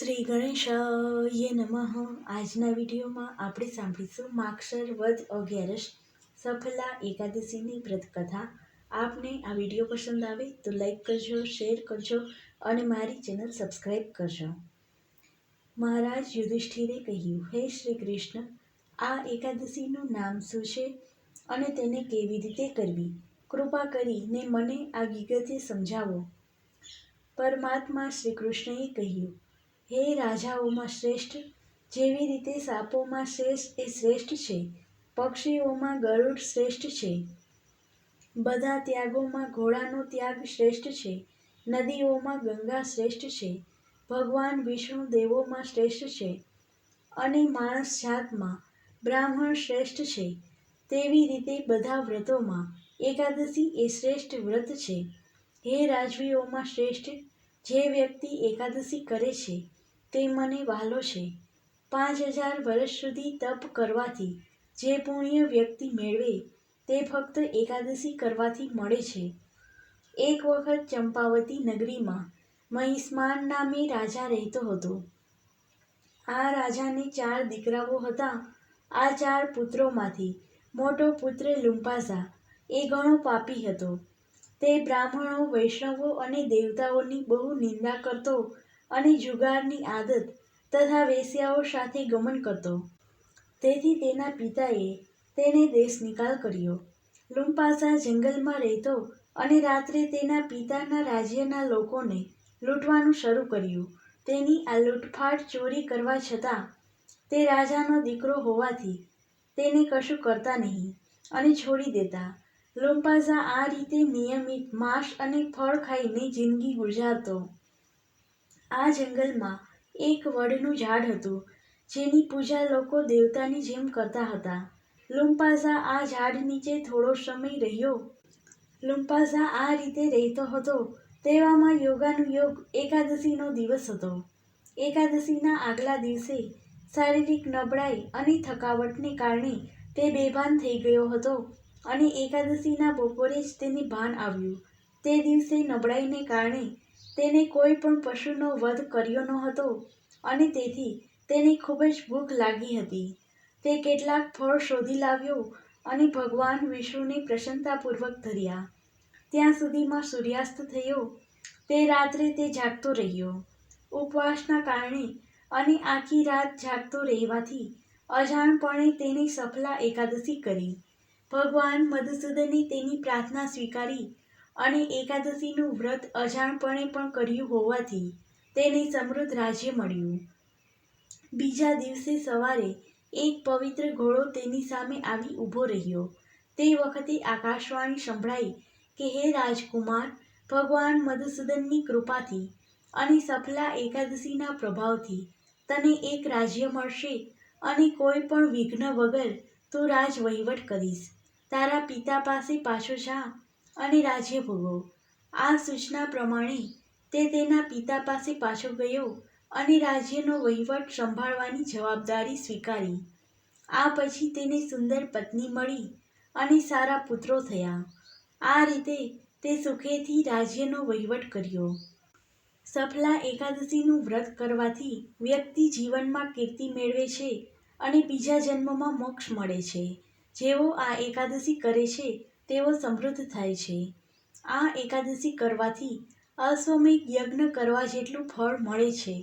શ્રી ગણેશાય નમઃ. આજના વિડીયોમાં આપણે સાંભળીશું માક્ષર વધ અગિયારસ સફલા એકાદશીની વ્રત કથા આપને આ વીડિયો પસંદ આવે તો લાઈક કરજો, શેર કરજો અને મારી ચેનલ સબસ્ક્રાઈબ કરજો. મહારાજ યુધિષ્ઠિરે કહ્યું, હે શ્રી કૃષ્ણ, આ એકાદશીનું નામ શું છે અને તેને કેવી રીતે કરવી? કૃપા કરીને મને આ વિગતે સમજાવો. પરમાત્મા શ્રી કૃષ્ણએ કહ્યું હે રાજાઓમાં શ્રેષ્ઠ? જેવી રીતે સાપોમાં શ્રેષ્ઠ એ શ્રેષ્ઠ છે, પક્ષીઓમાં ગરુડ શ્રેષ્ઠ છે. બધા ત્યાગોમાં ઘોડાનો ત્યાગ શ્રેષ્ઠ છે, નદીઓમાં ગંગા શ્રેષ્ઠ છે, ભગવાન વિષ્ણુ દેવોમાં શ્રેષ્ઠ છે અને માણસ જાતમાં બ્રાહ્મણ શ્રેષ્ઠ છે. તેવી રીતે બધા વ્રતોમાં એકાદશી એ શ્રેષ્ઠ વ્રત છે. હે રાજવીઓમાં શ્રેષ્ઠ? જે વ્યક્તિ એકાદશી કરે છે તે મને વહાલો છે. પાંચ હજાર વર્ષ સુધી તપ કરવાથી જે પુણ્ય વ્યક્તિ મેળવે, તે ફક્ત એકાદશી કરવાથી મળે છે. એક વખત ચંપાવતી નગરીમાં મહિષ્માન નામે રાજા રહેતો હતો. આ રાજાને ચાર દીકરાઓ હતા. આ ચાર પુત્રોમાંથી મોટો પુત્ર લુંપાસા એ ઘણો પાપી હતો. તે બ્રાહ્મણો, વૈષ્ણવો અને દેવતાઓની બહુ નિંદા કરતો અને જુગારની આદત તથા વેશ્યાઓ સાથે ગમન કરતો. તેથી તેના પિતાએ તેને દેશ નિકાલ કર્યો. લુમ્પાસા જંગલમાં રહેતો અને રાત્રે તેના પિતાના રાજ્યના લોકોને લૂંટવાનું શરૂ કર્યું. તેની આ લૂંટફાટ ચોરી કરવા છતાં તે રાજાનો દીકરો હોવાથી તેને કશું કરતા નહીં અને છોડી દેતા. લુંપાસા આ રીતે નિયમિત માંસ અને ફળ ખાઈને જિંદગી ગુજારતો. આ જંગલમાં એક વડનું ઝાડ હતું, જેની પૂજા લોકો દેવતાની જેમ કરતા હતા. લુમ્પાઝા આ ઝાડ નીચે થોડો સમય રહ્યો. લુમ્પાઝા આ રીતે રહેતો હતો. તેવામાં યોગાનું યોગ એકાદશીનો દિવસ હતો. એકાદશીના આગલા દિવસે શારીરિક નબળાઈ અને થકાવટને કારણે તે બેભાન થઈ ગયો હતો અને એકાદશીના બપોરે જ તેને ભાન આવ્યું. તે દિવસે નબળાઈને કારણે તેને કોઈ પણ પશુનો વધ કર્યો ન હતો અને તેથી તેને ખૂબ જ ભૂખ લાગી હતી. તે કેટલાક ફળ શોધી લાવ્યો અને ભગવાન વિષ્ણુને પ્રસન્નતાપૂર્વક ધર્યા. ત્યાં સુધીમાં સૂર્યાસ્ત થયો. તે રાત્રે તે જાગતો રહ્યો. ઉપવાસના કારણે અને આખી રાત જાગતો રહેવાથી અજાણપણે તેની સફલા એકાદશી કરી. ભગવાન મધુસૂદને તેની પ્રાર્થના સ્વીકારી અને એકાદશીનું વ્રત અજાણપણે પણ કર્યું હોવાથી તેને સમૃદ્ધ રાજ્ય મળ્યું. બીજા દિવસે સવારે એક પવિત્ર ઘોડો તેની સામે આવી ઊભો રહ્યો. તે વખતે આકાશવાણી સંભળાઈ કે, હે રાજકુમાર, ભગવાન મધુસૂદનની કૃપાથી અને સફલા એકાદશીના પ્રભાવથી તને એક રાજ્ય મળશે અને કોઈ પણ વિઘ્ન વગર તું રાજ વહીવટ કરીશ. તારા પિતા પાસે પાછો જા અને રાજ્ય ભોગવો. આ સૂચના પ્રમાણે તે તેના પિતા પાસે પાછો ગયો અને રાજ્યનો વહીવટ સંભાળવાની જવાબદારી સ્વીકારી. આ પછી તેને સુંદર પત્ની મળી અને સારા પુત્રો થયા. આ રીતે તે સુખેથી રાજ્યનો વહીવટ કર્યો. સફલા એકાદશીનું વ્રત કરવાથી વ્યક્તિ જીવનમાં કીર્તિ મેળવે છે અને બીજા જન્મમાં મોક્ષ મળે છે. જેઓ આ એકાદશી કરે છે તેઓ સમૃદ્ધ થાય છે. આ એકાદશી કરવાથી અશ્વમેઘ યજ્ઞ કરવા જેટલું ફળ મળે છે.